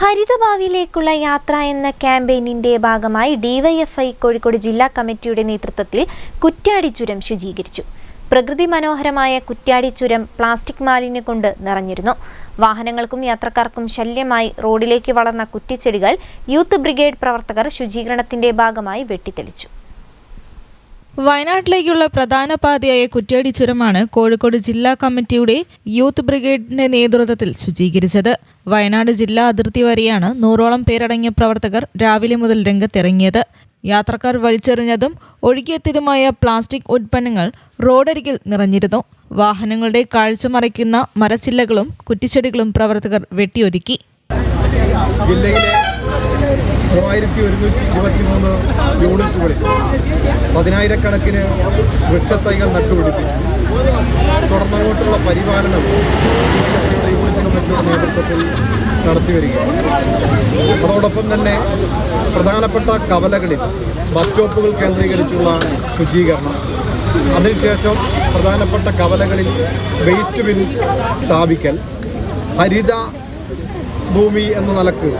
ഹരിതഭാവിയിലേക്കുള്ള യാത്ര എന്ന ക്യാമ്പയിനിന്റെ ഭാഗമായി ഡിവൈഎഫ്ഐ കോഴിക്കോട് ജില്ലാ കമ്മിറ്റിയുടെ നേതൃത്വത്തിൽ കുറ്റ്യാടി ചുരം ശുചീകരിച്ചു. പ്രകൃതി മനോഹരമായ കുറ്റ്യാടി ചുരം പ്ലാസ്റ്റിക് മാലിന്യം കൊണ്ട് നിറഞ്ഞിരുന്നു. വാഹനങ്ങൾക്കും യാത്രക്കാർക്കും ശല്യമായി റോഡിലേക്ക് വളർന്ന കുറ്റിച്ചെടികൾ യൂത്ത് ബ്രിഗേഡ് പ്രവർത്തകർ ശുചീകരണത്തിന്റെ ഭാഗമായി വെട്ടിത്തെളിച്ചു. വയനാട്ടിലേക്കുള്ള പ്രധാന പാതയായ കുറ്റ്യാടി ചുരമാണ് കോഴിക്കോട് ജില്ലാ കമ്മിറ്റിയുടെ യൂത്ത് ബ്രിഗേഡിന്റെ നേതൃത്വത്തിൽ ശുചീകരിച്ചത്. വയനാട് ജില്ലാ അതിർത്തി വരെയാണ് നൂറോളം പേരടങ്ങിയ പ്രവർത്തകർ രാവിലെ മുതൽ രംഗത്തിറങ്ങിയത്. യാത്രക്കാർ വലിച്ചെറിഞ്ഞതും ഒഴുകിയെത്തിയതുമായ പ്ലാസ്റ്റിക് ഉൽപ്പന്നങ്ങൾ റോഡരികിൽ നിറഞ്ഞിരുന്നു. വാഹനങ്ങളുടെ കാഴ്ച മറയ്ക്കുന്ന മരച്ചില്ലകളും കുറ്റിച്ചെടികളും പ്രവർത്തകർ വെട്ടിയൊരുക്കി ജില്ലയിലെ മൂവായിരത്തി ഒരുന്നൂറ്റി ഇരുപത്തി മൂന്ന് യൂണിറ്റുകളിൽ പതിനായിരക്കണക്കിന് വൃക്ഷത്തൈകൾ നട്ടുപിടിപ്പിച്ചു. തുടർന്നങ്ങോട്ടുള്ള പരിപാലനം ജില്ലയുടെ യൂണിറ്റ് കമ്മിറ്റിയുടെ നേതൃത്വത്തിൽ നടത്തി വരികയാണ്. അതോടൊപ്പം തന്നെ പ്രധാനപ്പെട്ട കവലകളിൽ ബസ് സ്റ്റോപ്പുകൾ കേന്ദ്രീകരിച്ചുള്ള ശുചീകരണം. അതിനുശേഷം പ്രധാനപ്പെട്ട കവലകളിൽ വേസ്റ്റ് ബിൻ സ്ഥാപിക്കൽ ഹരിത ഭൂമി എന്ന നിലയ്ക്ക്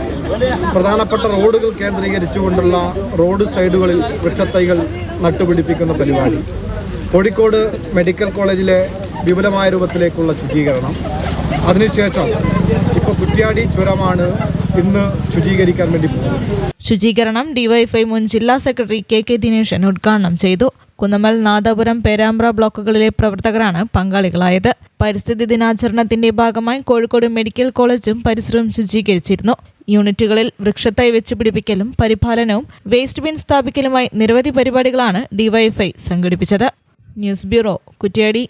പ്രധാനപ്പെട്ട റോഡുകൾ കേന്ദ്രീകരിച്ചുകൊണ്ടുള്ള റോഡ് സൈഡുകളിൽ വൃക്ഷത്തൈകൾ നട്ടുപിടിപ്പിക്കുന്ന പരിപാടി. കോഴിക്കോട് മെഡിക്കൽ കോളേജിലെ വിപുലമായ രൂപത്തിലേക്കുള്ള ശുചീകരണം. അതിനുശേഷം ഇപ്പോൾ കുറ്റ്യാടി ചുരമാണ് ഇന്ന് ശുചീകരിക്കാൻ വേണ്ടി പോകുന്നത്. ശുചീകരണം ഡിവൈഫൈ മുൻ ജില്ലാ സെക്രട്ടറി കെ കെ ദിനേശൻ ഉദ്ഘാടനം ചെയ്തു. കുന്നമൽ നാദാപുരം പേരാമ്പ്ര ബ്ലോക്കുകളിലെ പ്രവർത്തകരാണ് പങ്കാളികളായത്. പരിസ്ഥിതി ദിനാചരണത്തിന്റെ ഭാഗമായി കോഴിക്കോട് മെഡിക്കൽ കോളേജും പരിസരവും ശുചീകരിച്ചിരുന്നു. യൂണിറ്റുകളിൽ വൃക്ഷത്തൈ വെച്ച് പിടിപ്പിക്കലും പരിപാലനവും വേസ്റ്റ് ബിൻ സ്ഥാപിക്കലുമായി നിരവധി പരിപാടികളാണ് ഡിവൈഎഫ്ഐ സംഘടിപ്പിച്ചത്. News bureau Kuttiadi.